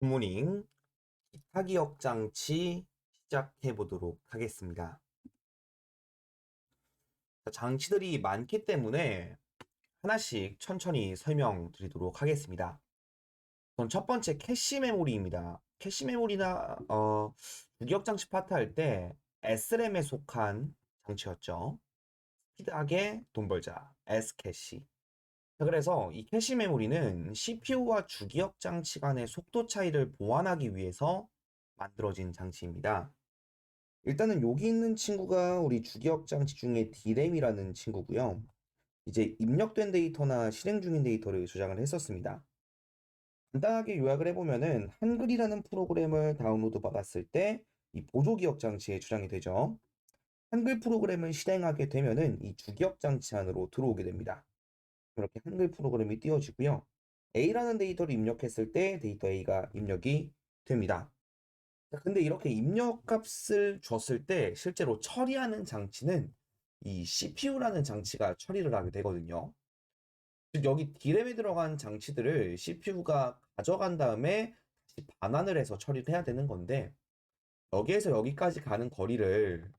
굿모닝. 기타 기억 장치 시작해 보도록 하겠습니다. 장치들이 많기 때문에 하나씩 천천히 설명드리도록 하겠습니다. 우선 첫 번째 캐시 메모리입니다. 캐시 메모리나 어, 주기억 장치 파트 할 때 SRAM에 속한 장치였죠. 스피드하게 돈 벌자. S캐시. 자, 그래서 이 캐시 메모리는 CPU와 주기억 장치 간의 속도 차이를 보완하기 위해서 만들어진 장치입니다. 일단은 여기 있는 친구가 우리 주기억 장치 중에 D램이라는 친구고요. 이제 입력된 데이터나 실행 중인 데이터를 저장을 했었습니다. 간단하게 요약을 해보면은 한글이라는 프로그램을 다운로드 받았을 때 이 보조 기억 장치에 저장이 되죠. 한글 프로그램을 실행하게 되면은 이 주기억 장치 안으로 들어오게 됩니다. 이렇게 한글 프로그램이 띄워지고요. A라는 데이터를 입력했을 때 데이터 A가 입력이 됩니다. 자, 근데 이렇게 입력 값을 줬을 때 실제로 처리하는 장치는 이 CPU라는 장치가 처리를 하게 되거든요. 즉 여기 D램에 들어간 장치들을 CPU가 가져간 다음에 다시 반환을 해서 처리를 해야 되는 건데 여기에서 여기까지 가는 거리를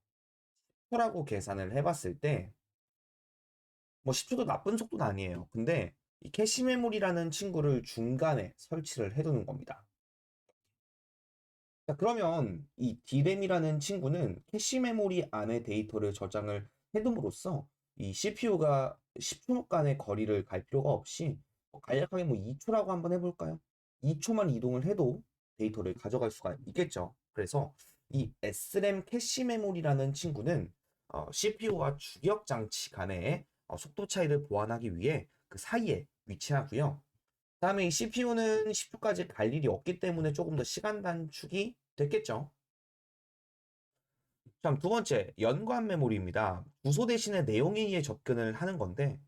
10초라고 계산을 해봤을 때 뭐 10초도 나쁜 속도는 아니에요. 근데 이 캐시 메모리라는 친구를 중간에 설치를 해두는 겁니다. 자, 그러면 이 D램이라는 친구는 캐시 메모리 안에 데이터를 저장을 해둠으로써 이 CPU가 10초간의 거리를 갈 필요가 없이 뭐 간략하게 뭐 2초라고 한번 해볼까요? 2초만 이동을 해도 데이터를 가져갈 수가 있겠죠. 그래서 이 SRAM 캐시 메모리라는 친구는 어, CPU와 주기억 장치 어, 속도 차이를 보완하기 위해 그 사이에 위치하고요. 다음에 이 CPU는 10초까지 갈 일이 없기 때문에 조금 더 시간 단축이 됐겠죠. 다음 두 번째, 연관 메모리입니다. 주소 대신에 내용에 의해 접근을 하는 건데,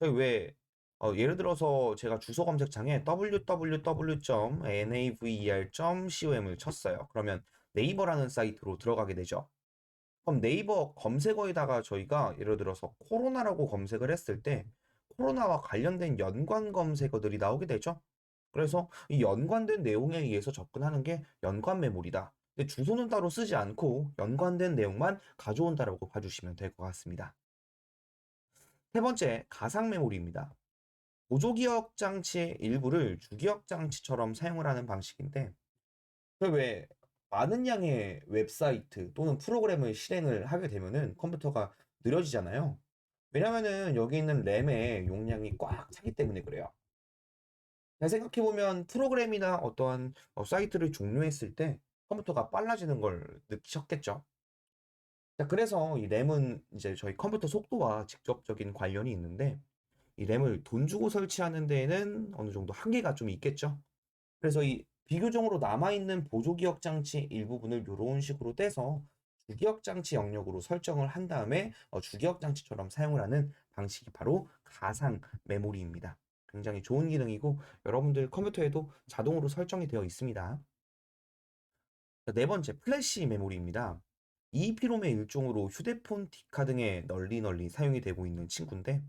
저희 왜, 어, 예를 들어서 제가 주소 검색창에 www.naver.com을 쳤어요. 그러면 네이버라는 사이트로 들어가게 되죠. 그럼 네이버 검색어에다가 저희가 예를 들어서 코로나라고 검색을 했을 때 코로나와 관련된 연관 검색어들이 나오게 되죠. 그래서 이 연관된 내용에 의해서 접근하는 게 연관 메모리다. 근데 주소는 따로 쓰지 않고 연관된 내용만 가져온다라고 봐주시면 될 것 같습니다. 세 번째, 가상 메모리입니다. 보조기억 장치의 일부를 주기억 장치처럼 사용을 하는 방식인데, 왜 많은 양의 웹사이트 또는 프로그램을 실행을 하게 되면은 컴퓨터가 느려지잖아요. 왜냐면은 여기 있는 램의 용량이 꽉 차기 때문에 그래요. 생각해보면 프로그램이나 어떠한 어, 사이트를 종료했을 때 컴퓨터가 빨라지는 걸 느끼셨겠죠. 자, 그래서 이 램은 이제 저희 컴퓨터 속도와 직접적인 관련이 있는데 이 램을 돈 주고 설치하는 데에는 어느 정도 한계가 좀 있겠죠. 그래서 이 비교적으로 남아있는 보조기억 장치 일부분을 이런 식으로 떼서 주기억 장치 영역으로 설정을 한 다음에 어, 주기억 장치처럼 사용을 하는 방식이 바로 가상 메모리입니다. 굉장히 좋은 기능이고 여러분들 컴퓨터에도 자동으로 설정이 되어 있습니다. 네 번째, 플래시 메모리입니다. EEP롬의 일종으로 휴대폰 디카 등에 널리 널리 사용이 되고 있는 친구인데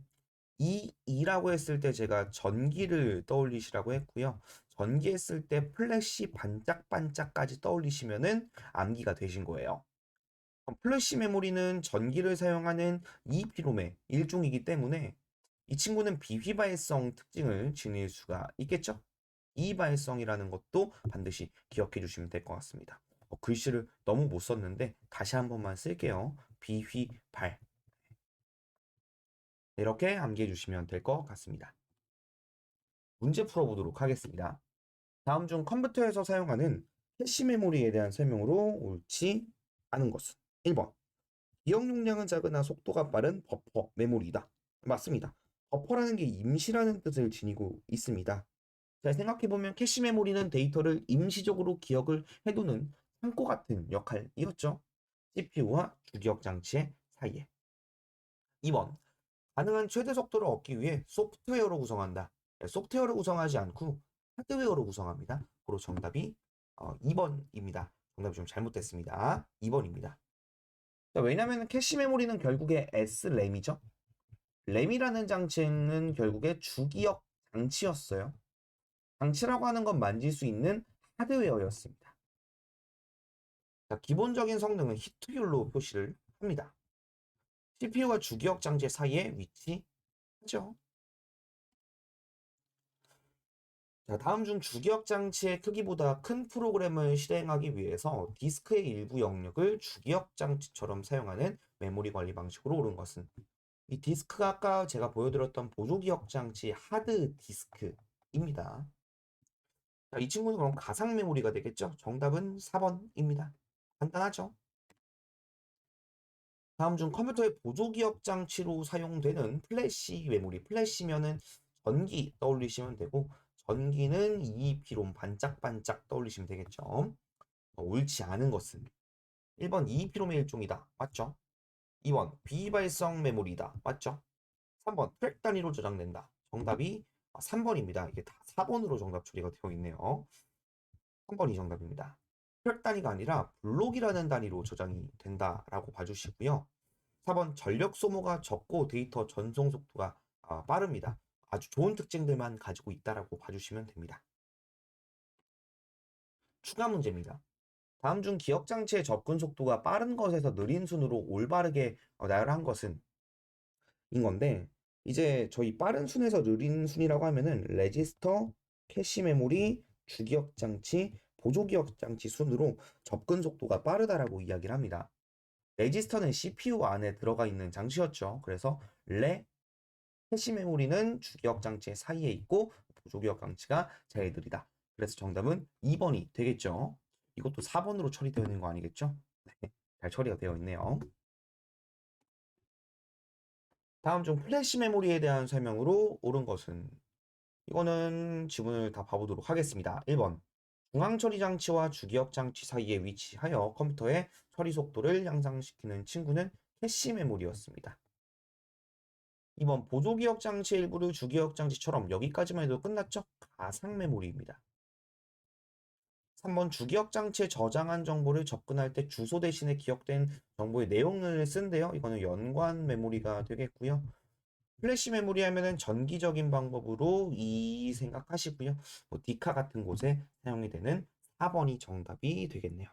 이 E라고 했을 때 제가 전기를 떠올리시라고 했고요. 전기 했을 때 플래시 반짝반짝까지 떠올리시면은 암기가 되신 거예요. 플래시 메모리는 전기를 사용하는 EEP롬의 일종이기 때문에 이 친구는 비휘발성 특징을 지닐 수가 있겠죠. 이발성이라는 것도 반드시 기억해 주시면 될 것 같습니다. 어, 글씨를 너무 못 썼는데 다시 한 번만 쓸게요. 비휘발. 이렇게 암기해 주시면 될 것 같습니다. 문제 풀어보도록 하겠습니다. 다음 중 컴퓨터에서 사용하는 캐시 메모리에 대한 설명으로 옳지 않은 것은 1번 기억 용량은 작으나 속도가 빠른 버퍼 메모리다. 맞습니다. 버퍼라는 게 임시라는 뜻을 지니고 있습니다. 잘 생각해보면 캐시 메모리는 데이터를 임시적으로 기억을 해두는 창고 같은 역할이었죠. CPU와 주기억 장치의 사이에. 2번 가능한 최대 속도를 얻기 위해 소프트웨어로 구성한다. 네, 소프트웨어를 구성하지 않고 하드웨어로 구성합니다. 바로 정답이 어, 2번입니다. 정답이 좀 잘못됐습니다. 2번입니다. 왜냐하면 캐시 메모리는 결국에 SRAM이죠. 램이라는 장치는 결국에 주기억 장치였어요. 장치라고 하는 건 만질 수 있는 하드웨어였습니다. 자, 기본적인 성능은 히트율로 표시를 합니다. CPU와 주기억 장치 사이에 위치하죠. 자, 다음 중 주기억 장치의 크기보다 큰 프로그램을 실행하기 위해서 디스크의 일부 영역을 주기억 장치처럼 사용하는 메모리 관리 방식으로 옳은 것은 이 디스크가 아까 제가 보여드렸던 보조기억 장치 하드 디스크입니다. 자, 이 친구는 그럼 가상 메모리가 되겠죠? 정답은 4번입니다. 간단하죠? 다음 중 컴퓨터의 보조기억 장치로 사용되는 플래시 메모리. 플래시면은 전기 떠올리시면 되고 전기는 EEP롬 반짝반짝 떠올리시면 되겠죠. 어, 옳지 않은 것은 1번 EEP롬의 일종이다. 맞죠? 2번 비발성 메모리다. 맞죠? 3번 트랙 단위로 저장된다. 정답이 3번입니다. 이게 다 4번으로 정답 처리가 되어 있네요. 3번이 정답입니다. 트랙 단위가 아니라 블록이라는 단위로 저장이 된다라고 봐주시고요. 4번 전력 소모가 적고 데이터 전송 속도가 아, 빠릅니다. 아주 좋은 특징들만 가지고 있다라고 봐주시면 됩니다. 추가 문제입니다. 다음 중 기억 장치의 접근 속도가 빠른 것에서 느린 순으로 올바르게 어, 나열한 것은 인 건데 이제 저희 빠른 순에서 느린 순이라고 하면은 레지스터, 캐시 메모리, 주기억 장치, 보조기억 장치 순으로 접근 속도가 빠르다라고 이야기를 합니다. 레지스터는 CPU 안에 들어가 있는 장치였죠. 그래서 레 캐시 메모리는 주기억 장치 사이에 있고 보조기억 장치가 느리다. 그래서 정답은 2번이 되겠죠. 이것도 4번으로 처리되어 있는 거 아니겠죠? 네, 잘 처리가 되어 있네요. 다음 중 플래시 메모리에 대한 설명으로 옳은 것은 이거는 지문을 다 봐보도록 하겠습니다. 1번 중앙 처리 장치와 주기억 장치 사이에 위치하여 컴퓨터의 처리 속도를 향상시키는 친구는 캐시 메모리였습니다. 2번 보조 기억 장치 일부를 주기억 장치처럼 여기까지만 해도 끝났죠? 가상 메모리입니다. 3번 주기억 장치에 저장한 정보를 접근할 때 주소 대신에 기억된 정보의 내용을 쓴대요. 이거는 연관 메모리가 되겠고요. 플래시 메모리 하면은 전기적인 방법으로 이 생각하시고요. 뭐 디카 같은 곳에 사용이 되는 4번이 정답이 되겠네요.